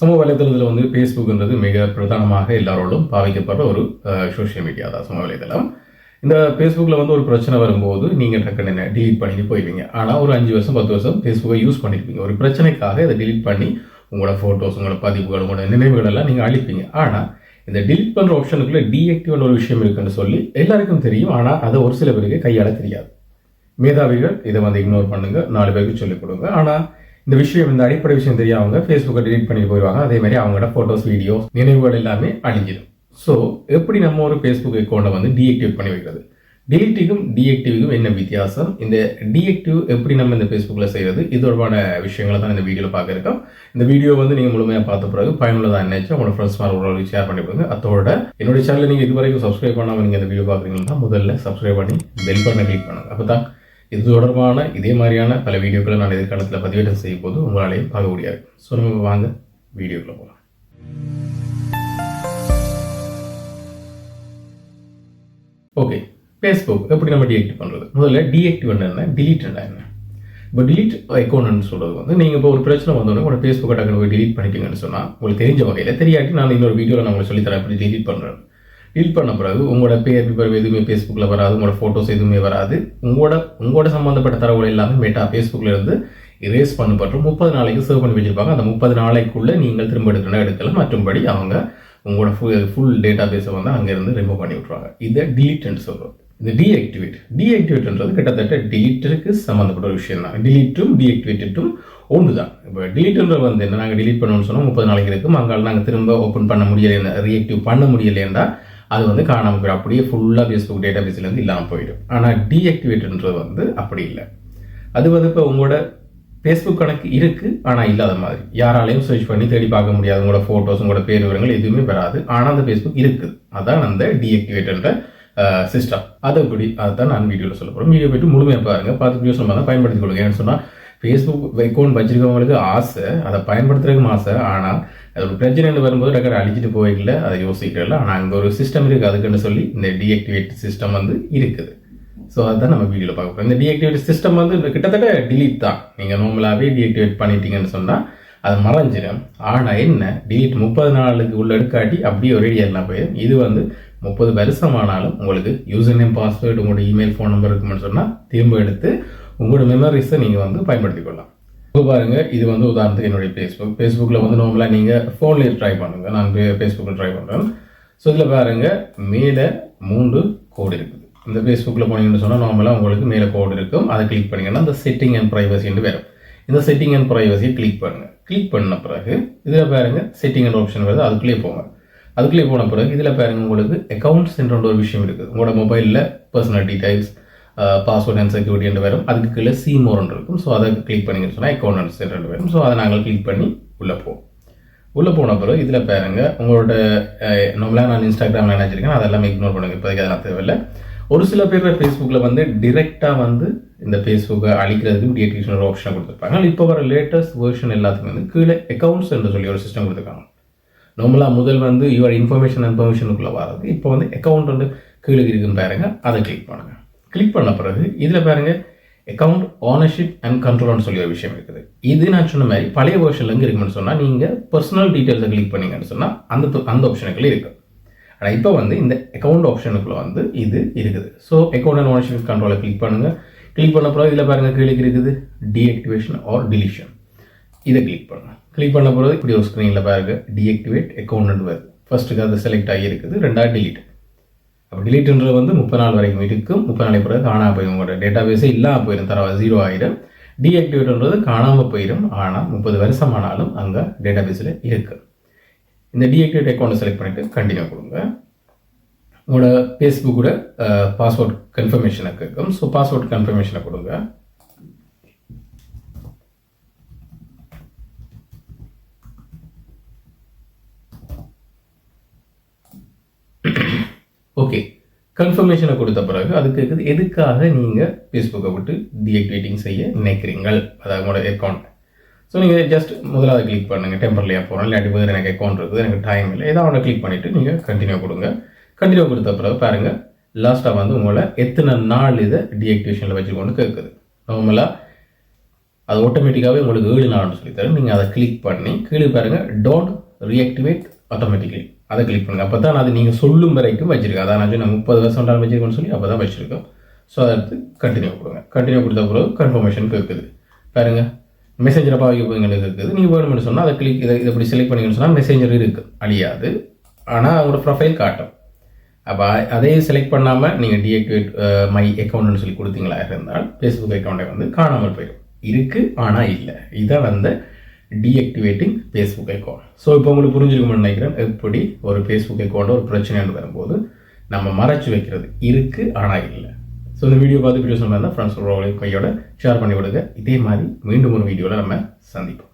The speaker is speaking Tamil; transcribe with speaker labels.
Speaker 1: சமூக வலைதளத்தில் வந்து ஃபேஸ்புக்ன்றது மிக பிரதானமாக எல்லாரோடும் பாவிக்கப்படுற ஒரு சோஷியல் மீடியா தான் சமூக வலைதளம். இந்த ஃபேஸ்புக்கில் வந்து ஒரு பிரச்சனை வரும்போது நீங்கள் டக்குன்னு என்ன delete பண்ணிட்டு போயிடுவீங்க. ஆனால் ஒரு அஞ்சு வருஷம் பத்து வருஷம் ஃபேஸ்புக்கை யூஸ் பண்ணியிருப்பீங்க ஒரு பிரச்சனைக்காக இதை டிலீட் பண்ணி உங்களோட ஃபோட்டோஸ் உங்களோட பதிவுகள் உங்களோட நினைவுகள் எல்லாம் நீங்கள் அழிப்பீங்க. ஆனால் இந்த டிலீட் பண்ணுற ஆப்ஷனுக்குள்ளே டீஆக்டிவ்னு ஒரு விஷயம் இருக்குன்னு சொல்லி எல்லாருக்கும் தெரியும். ஆனால் அதை ஒரு சில பேருக்கு கையாள தெரியாது. மேதாவிகள் இதை வந்து இக்னோர் பண்ணுங்கள் நாலு பேருக்கு சொல்லிக் கொடுங்க. ஆனால் இந்த விஷயம் இந்த அடிப்படை விஷயம் தெரியாதவங்க ஃபேஸ்புக்கை டிலீட் பண்ணி போயிடுவாங்க அதே மாதிரி அவங்களோட ஃபோட்டோஸ் வீடியோஸ் நினைவுகள் எல்லாமே அழிஞ்சிடும் ஸோ எப்படி நம்ம ஒரு ஃபேஸ்புக் அக்கௌண்ட்டை வந்து டீஆக்டிவேட் பண்ணி வைக்கிறது? டிலீட்டுக்கும் டீஆக்டிவுக்கும் என்ன வித்தியாசம்? இந்த டீஆக்டிவ் எப்படி நம்ம இந்த ஃபேஸ்புக்கில் செய்கிறது இது தொடர்பான விஷயங்களை தான் இந்த வீடியோவில் பார்க்க இருக்கோம். இந்த வீடியோ வந்து நீங்கள் முழுமையாக பார்த்த பிறகு பயனுள்ளதாக நினைச்சு உங்களோட ஃப்ரெண்ட்ஸ் மாதிரி ஷேர் பண்ணி கொடுங்க. அதோட என்னோட சேனலை நீங்கள் இது வரைக்கும் சப்ஸ்கிரைப் பண்ணாமல் நீங்கள் இந்த வீடியோ பார்க்குறீங்கன்னா முதல்ல சப்ஸ்கிரைப் பண்ணி பெல் பட்டனை கிளிக் பண்ணுங்கள் அப்போ தான் இது தொடர்பான இதே மாதிரியான பல வீடியோக்களை நான் எதிர்காலத்தில் பதிவேற்றம் செய்யும் போது உங்களாலேயும் பார்க்க முடியாது. ஸோ நம்ம வாங்க வீடியோக்குள்ள போகலாம் ஓகே ஃபேஸ்புக் எப்படி நம்ம டீஆக்டிவ் பண்ணுறது முதல்ல டீஆக்டிவ் என்ன டிலீட் என்ன இப்போ டிலீட் அக்கௌண்ட்னு சொல்கிறது வந்து நீங்கள் இப்போ ஒரு பிரச்சனை வந்தோடனே உங்களோட ஃபேஸ்புக்கை டக்குனு போய் delete பண்ணிட்டீங்கன்னு சொன்னால் உங்களுக்கு தெரிஞ்ச வகையில் தெரியாட்டி நான் இன்னொரு வீடியோவில் நான் உங்களுக்கு சொல்லித்தரேன் எப்படி டிலீட் பண்ணுறேன் delete பண்ண பிறகு உங்களோட பேர் பிறகு எதுவுமே ஃபேஸ்புக்கில் வராது உங்களோட ஃபோட்டோஸ் எதுவுமே வராது. உங்களோட உங்களோட சம்மந்தப்பட்ட தரவுகள் எல்லாமே மேட்டா ஃபேஸ்புக்கில் இருந்து இரேஸ் பண்ணப்பட்டு முப்பது நாளைக்கு சேவ் பண்ணி வச்சிருப்பாங்க. அந்த முப்பது நாளைக்குள்ளே நீங்கள் திரும்ப எடுக்கணும் எடுக்கலாம். மற்றும்படி அவங்க உங்களோட ஃபுல் ஃபுல் டேட்டா பேஸை வந்து அங்கேருந்து ரிமூவ் பண்ணி விட்ருவாங்க இதை டிலீட்னு சொல்கிறோம் இந்த டீஆக்டிவேட் டீஆக்டிவேட்ன்றது கிட்டத்தட்ட டிலீட்டருக்கு சம்மந்தப்பட்ட ஒரு விஷயம் தான். டிலீட்டும் டீஆக்டிவேட்டும் ஒன்று தான் இப்போ டிலீட்ன்ற வந்து என்ன? நாங்கள் டிலீட் பண்ணணும்னு சொன்னால் முப்பது நாளைக்கு இருக்கும். அங்கால் நாங்கள் திரும்ப ஓப்பன் பண்ண முடியலை ரீஆக்டிவ் பண்ண முடியலைன்னா அது வந்து காணாமல் போயிடும் அப்படியே ஃபுல்லாக ஃபேஸ்புக் டேட்டா பேஸ்லேருந்து இல்லாமல் போயிடும். ஆனால் டீஆக்டிவேட்ன்றது வந்து அப்படி இல்லை. அது வந்து இப்போ உங்களோட ஃபேஸ்புக் கணக்கு இருக்குது ஆனால் இல்லாத மாதிரி. யாராலையும் சர்ச் பண்ணி தேடி பார்க்க முடியாது. உங்களோட ஃபோட்டோஸ் உங்களோட பேர் விவரங்கள் எதுவுமே வராது. ஆனால் அந்த ஃபேஸ்புக் இருக்குது அதான் அந்த டீஆக்டிவேட்ன்ற சிஸ்டம் அதை எப்படி அதுதான் நான் வீடியோவில் சொல்ல போகிறோம் வீடியோ போயிட்டு முழுமையாக பாருங்கள் பார்த்து யூஸ் தான் பயன்படுத்திக் கொள்ளுங்க. ஏன்னு சொன்னால் ஃபேஸ்புக் வைக்கோன்னு வச்சிருக்கவங்களுக்கு ஆசை அதை பயன்படுத்துறதுக்கும் ஆசை. ஆனால் அது ஒரு பிரச்சனைன்னு வரும்போது டக்கர் அழிச்சிட்டு போய்க்கல அதை யோசிக்கிறல ஆனால் அங்கே ஒரு சிஸ்டம் இருக்குது அதுக்குன்னு சொல்லி இந்த டீஆக்டிவேட் சிஸ்டம் வந்து இருக்குது. ஸோ அதுதான் நம்ம வீடியோவில் பார்க்க போகிறோம் இந்த டீஆக்டிவேட் சிஸ்டம் வந்து கிட்டத்தட்ட டிலீட் தான். நீங்கள் நார்மலாகவே டீஆக்டிவேட் பண்ணிட்டீங்கன்னு சொன்னால் அது மறைஞ்சிடும் ஆனால் என்ன? டிலீட் முப்பது நாளுக்கு உள்ள எடுக்காட்டி அப்படியே ஒரே எல்லாம் போயிடும். இது வந்து முப்பது வருஷமானாலும் உங்களுக்கு யூசர் நேம் பாஸ்வேர்டு உங்களோட இமெயில் ஃபோன் நம்பர் இருக்குன்னு சொன்னால் திரும்ப எடுத்து உங்களோட மெமரிஸை நீங்கள் வந்து பயன்படுத்திக் கொள்ளலாம் இப்போ பாருங்கள் இது வந்து உதாரணத்துக்கு என்னுடைய ஃபேஸ்புக் ஃபேஸ்புக்கில் வந்து நார்மலாக நீங்கள் ஃபோன்லேயே ட்ரை பண்ணுங்கள் நான் ஃபேஸ்புக்கில் ட்ரை பண்ணுறேன் ஸோ இதில் பாருங்கள் மேலே மூன்று கோடு இருக்குது. இந்த ஃபேஸ்புக்கில் போனீங்கன்னு சொன்னால் நார்மலாக உங்களுக்கு மேலே கோடு இருக்கும். அதை கிளிக் பண்ணீங்கன்னா அந்த செட்டிங் அண்ட் ப்ரைவசின்னு வரும். இந்த செட்டிங் அண்ட் ப்ரைவசியை கிளிக் பண்ணுங்கள் கிளிக் பண்ண பிறகு இதில் பாருங்கள் செட்டிங் அண்ட் ஆப்ஷன் வருது. அதுக்குள்ளேயே போங்க. அதுக்குள்ளேயே போன பிறகு இதில் பாருங்கள் உங்களுக்கு அக்கௌண்ட்ஸ் என்ற ஒரு விஷயம் இருக்குது. உங்களோட மொபைலில் personal details password and security என்று வரும் அதுக்கு கீழே சீமோர்னு இருக்கும். ஸோ அதை கிளிக் பண்ணிங்கன்னு சொன்னால் அக்கௌண்ட் அண்ட் வரும் ஸோ அதை நாங்கள் கிளிக் பண்ணி உள்ளே போவோம். உள்ளே போன பிறகு இதில் பாருங்க உங்களோட நார்மலாக நான் இன்ஸ்டாகிராமில் நினச்சிருக்கேன் அதெல்லாம் இக்னோர் பண்ணுங்க. இப்போதைக்கு அதெல்லாம் தேவையில்லை. ஒரு சில பேர் ஃபேஸ்புக்கில் வந்து டிரெக்டாக வந்து இந்த ஃபேஸ்புக்கை அழிக்கிறதுக்கும் டிஎக்டிவேஷன் ஒரு ஆப்ஷன் கொடுத்துருப்பாங்க. இப்போ வர லேட்டஸ்ட் வேர்ஷன் எல்லாத்துக்கும் வந்து கீழே அக்கௌண்ட்ஸ் என்று சொல்லி ஒரு சிஸ்டம் கொடுத்துருக்காங்க. நார்மலாக முதல் வந்து யுவர் இன்ஃபர்மேஷன் இன்ஃபர்மேஷனுக்குள்ளே வர்றது இப்போ வந்து அக்கௌண்ட் வந்து கீழே இருக்குன்னு பாருங்க. அதை கிளிக் பண்ணுங்கள் கிளிக் பண்ண பிறகு இதில் பாருங்க அக்கௌண்ட் ஓனர்ஷிப் அண்ட் கண்ட்ரோல்னு சொல்லி ஒரு விஷயம் இருக்குது. இது நான் சொன்ன மாதிரி பழைய வேர்ஷன்லேருந்து இருக்குன்னு சொன்னால் நீங்கள் பர்சனல் டீட்டெயில்ஸை கிளிக் பண்ணீங்கன்னு சொன்னால் அந்த அந்த ஆப்ஷனுக்குள்ளே இருக்குது ஆனால் இப்போ வந்து இந்த அக்கௌண்ட் ஆப்ஷனுக்குள்ளே வந்து இது இருக்குது. ஸோ அக்கௌண்ட் அண்ட் ஓனர்ஷிப் கண்ட்ரோலை கிளிக் பண்ணுங்கள் கிளிக் பண்ண பிறகு இதில் பாருங்க கீழே இருக்குது டீஆக்டிவேஷன் ஆர் டிலிஷன் இதை கிளிக் பண்ணுங்கள் கிளிக் பண்ண பிறகு இப்படி ஒரு ஸ்க்ரீனில் பாருங்க டீஆக்டிவேட் அக்கௌண்ட் வருது. ஃபர்ஸ்ட்டுக்கு அது செலக்ட் ஆகியிருக்குது ரெண்டாவது டிலீட் அப்போ டிலீட்ன்றது வந்து முப்பது நாள் வரைக்கும் இருக்கும். முப்பது நாளைக்கு பிறகு காணாமல் போயிடும். உங்களோட டேட்டா பேஸே இல்லாமல் போயிடும். தரவா ஜீரோ ஆயிடும். டீஆக்டிவேட்ன்றது காணாமல் போயிடும். ஆனால் முப்பது வருஷம் ஆனாலும் அங்கே டேட்டா பேஸில் இருக்கு. இந்த டீஆக்டிவேட் அக்கௌண்ட்டை செலக்ட் பண்ணிட்டு கண்டினியூ கொடுங்க. உங்களோட ஃபேஸ்புக்கோட பாஸ்வேர்ட் கன்ஃபர்மேஷனை கேட்கும். ஸோ பாஸ்வேர்ட் கன்ஃபர்மேஷனை கொடுங்க. ஓகே கன்ஃபர்மேஷனை கொடுத்த பிறகு அது கேட்குது எதுக்காக நீங்கள் ஃபேஸ்புக்கை விட்டு டீஆக்டிவேட்டிங் செய்ய நினைக்கிறீங்கள்? அதாவது உங்களோட அக்கௌண்ட் ஸோ நீங்கள் ஜஸ்ட் முதலாவது கிளிக் பண்ணுங்கள் டெம்பரலியாக போகிறோம் இல்லாட்டி வேறு எனக்கு அக்கௌண்ட் இருக்குது. எனக்கு டைம் இல்லை. ஏதாவது ஒன்று கிளிக் பண்ணிவிட்டு நீங்கள் கண்டினியூ கொடுங்க. கண்டினியூ கொடுத்த பிறகு பாருங்கள் லாஸ்ட்டாக வந்து உங்களை எத்தனை நாள் இதை டீஆக்டிவேஷனில் வச்சுக்கொண்டு கேட்குது நார்மலாக அது ஆட்டோமேட்டிக்காகவே உங்களுக்கு ஏழு நாள்னு சொல்லி தரும் நீங்கள் அதை கிளிக் பண்ணி கீழே பாருங்கள் டோன்ட் ரீஆக்டிவேட் ஆட்டோமேட்டிக்லி அதை கிளிக் பண்ணுங்கள் அப்போ தான் அது நீங்கள் சொல்லும் வரைக்கும் வச்சுருக்கேன் அதான் நான் சொன்ன முப்பது வருஷம் நாள் வச்சிருக்கோம்னு சொல்லி அப்போ தான் வச்சுருக்கோம். ஸோ அதை எடுத்து கண்டினியூ கொடுங்க. கண்டினியூ கொடுத்த பிறகு கன்ஃபர்மேஷன் கேட்குது பாருங்க மெசேஞ்சரை பாவிக்க போவீங்கன்னு இருக்குது நீங்கள் வேணும்னு சொன்னால் அதை கிளிக் இதை இதை இப்படி செலக்ட் பண்ணிக்கணும்னு சொன்னால் மெசேஞ்சர் இருக்குது அழியாது. ஆனால் அவங்களோட ப்ரொஃபைல் காட்டும். அப்போ அதே செலக்ட் பண்ணாமல் நீங்கள் டிஆக்டிவேட் மை அக்கௌண்ட்னு சொல்லி கொடுத்தீங்களா இருந்தால் ஃபேஸ்புக் அக்கௌண்ட்டை வந்து காணாமல் போயிடும். இருக்குது ஆனால் இல்லை. இதான் வந்து டீஆக்டிவேட்டிங் ஃபேஸ்புக் அக்கௌண்ட் ஸோ இப்போ உங்களுக்கு புரிஞ்சிருக்கும்னு நினைக்கிறேன். எப்படி ஒரு ஃபேஸ்புக் அக்கௌண்ட்டில் ஒரு பிரச்சனைன்னு வரும்போது நம்ம மறைச்சு வைக்கிறது இருக்குது ஆனால் இல்லை. ஸோ இந்த வீடியோ பார்த்து வீடியோ சொன்னா ஃப்ரெண்ட்ஸ் கையோட ஷேர் பண்ணி விடுங்க. இதே மாதிரி மீண்டும் ஒரு வீடியோவில் நம்ம சந்திப்போம்.